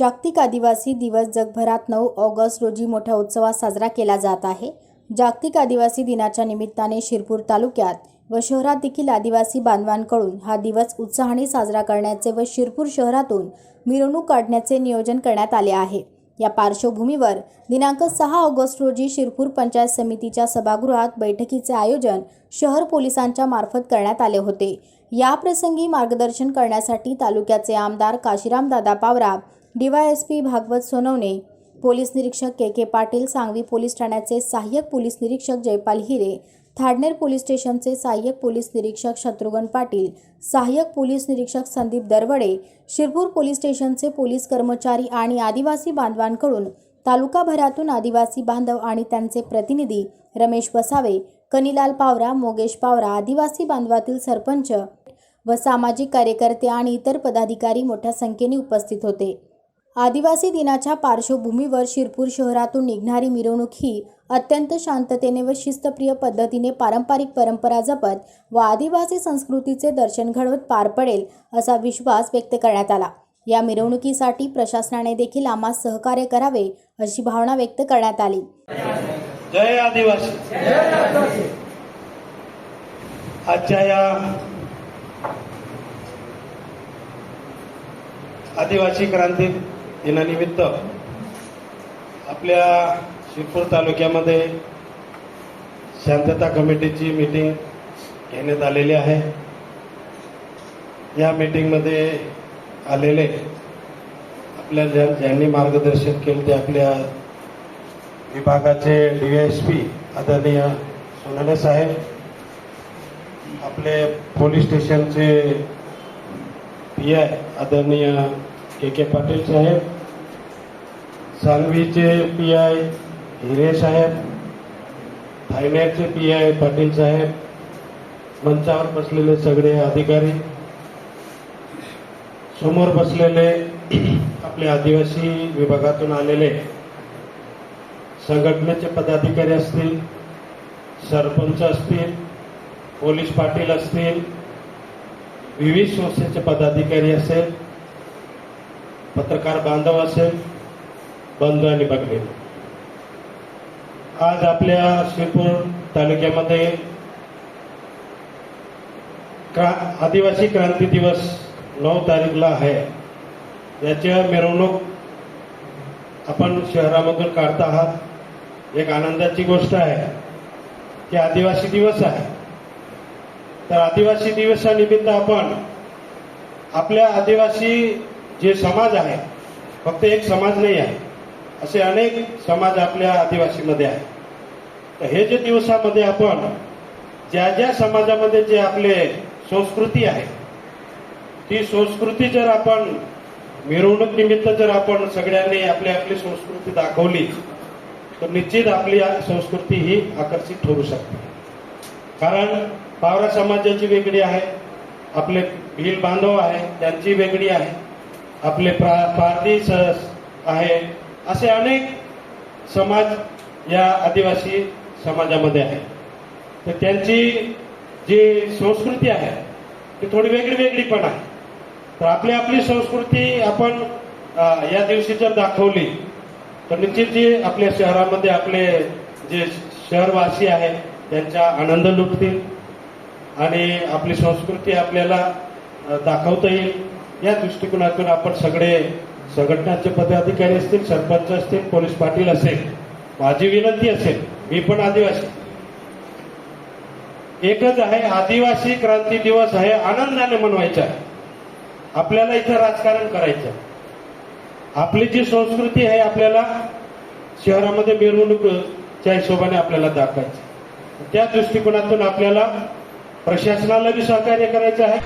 जागतिक आदिवासी दिवस जगभरात नऊ ऑगस्ट रोजी मोठ्या उत्सवात साजरा केला जात आहे. जागतिक आदिवासी दिनाच्या निमित्ताने शिरपूर तालुक्यात व शहरात देखील आदिवासी बांधवांकडून हा दिवस उत्साहाने साजरा करण्याचे व शिरपूर शहरातून मिरवणूक काढण्याचे नियोजन करण्यात आले आहे. या पार्श्वभूमीवर दिनांक सहा ऑगस्ट रोजी शिरपूर पंचायत समितीच्या सभागृहात बैठकीचे आयोजन शहर पोलिसांच्या मार्फत करण्यात आले होते. या प्रसंगी मार्गदर्शन करण्यासाठी तालुक्याचे आमदार काशीराम दादा पावरा डीवायएसपी भागवत सोनवणे पोलीस निरीक्षक K K Patil Sangvi police ठाण्याचे सहाय्यक पोलीस निरीक्षक जयपाल हिरे थाडनेर पोलीस स्टेशनचे सहाय्यक पोलीस निरीक्षक शत्रुघ्न पाटील सहाय्यक पोलीस निरीक्षक संदीप दरवडे शिरपूर पोलीस स्टेशनचे पोलीस कर्मचारी आणि आदिवासी बांधवांकडून तालुकाभरातून आदिवासी बांधव आणि त्यांचे प्रतिनिधी रमेश वसावे कनिलाल पावरा मोगेश पावरा आदिवासी बांधवातील सरपंच व सामाजिक कार्यकर्ते आणि इतर पदाधिकारी मोठ्या संख्येने उपस्थित होते. आदिवासी दिनाच्या पार्श्वभूमीवर शिरपूर शहरातून निघणारी मिरवणूक ही अत्यंत शांततेने व शिस्तप्रिय पद्धतीने पारंपरिक परंपरा जपत व आदिवासी संस्कृतीचे दर्शन घडवत पार पडेल असा विश्वास व्यक्त करण्यात आला. या मिरवणुकीसाठी प्रशासनाने देखील आम्हा सहकार्य करावे अशी भावना व्यक्त करण्यात आली. जय आदिवासी. आजच्या या आदिवासी क्रांती दिनानिमित्त आपल्या शिरपूर तालुक्यामध्ये शांतता कमिटीची मीटिंग घेण्यात आलेली आहे. या मीटिंगमध्ये आलेले आपल्या ज्या- ज्यांनी मार्गदर्शन केलं ते आपल्या विभागाचे डीएसपी आदरणीय सोनाले साहेब आपले पोलीस स्टेशनचे पी आय आदरणीय के के पाटील साहेब सांगवीचे पी आय हिरे साहेब थायलँडचे पी आय पाटील साहेब मंचावर बसलेले सगळे अधिकारी समोर बसलेले आपले आदिवासी विभागातून आलेले संघटनेचे पदाधिकारी असतील सरपंच असतील पोलीस पाटील असतील विविध संस्थेचे पदाधिकारी असेल पत्रकार बांधव असेल बंधू आणि भगिनी आज आपल्या शिरपूर तालुक्यामध्ये क्रा आदिवासी क्रांती दिवस नऊ तारीखला आहे. याच्या मिरवणूक आपण शहरामधून काढता आहात. एक आनंदाची गोष्ट आहे की आदिवासी दिवस आहे. तर आदिवासी दिवसानिमित्त आपण आपल्या आदिवासी जे समाज आहे फक्त एक समाज नाही आहे असे अनेक समाज आपल्या आदिवासीमध्ये आहे तर हे जे दिवसामध्ये आपण ज्या ज्या समाजामध्ये जे आपले संस्कृती आहे ती संस्कृती जर आपण मिरवणूक निमित्त जर आपण सगळ्यांनी आपली आपली संस्कृती दाखवली तर निश्चित आपली संस्कृती ही आकर्षित ठरू शकते. कारण पावरा समाजाची वेगळी आहे आपले भील बांधव आहे त्यांची वेगळी आहे. आपले प्रा पारधी स- आहे असे अनेक समाज या आदिवासी समाजामध्ये आहे. तर त्यांची जी संस्कृती आहे ती थोडी वेगळी वेगळी पण आहे. तर आपली आपली संस्कृती आपण या दिवशी जर दाखवली तर निश्चित जी आपल्या शहरामध्ये आपले जे शहरवासी आहेत त्यांचा आनंद लुटतील आणि आपली संस्कृती आपल्याला दाखवता येईल. या दृष्टिकोनातून आपण सगळे संघटनाचे पदाधिकारी असतील सरपंच असतील पोलीस पाटील असेल माझी विनंती असेल मी पण आदिवासी. एकच आहे आदिवासी क्रांती दिवस आहे आनंदाने मनवायचा आपल्याला इथं राजकारण करायचं आपली जी संस्कृती आहे आपल्याला शहरामध्ये मिरवणूकच्या हिशोबाने आपल्याला दाखवायची त्या दृष्टिकोनातून आपल्याला प्रशासनाला बी सहकार्य करायचं आहे.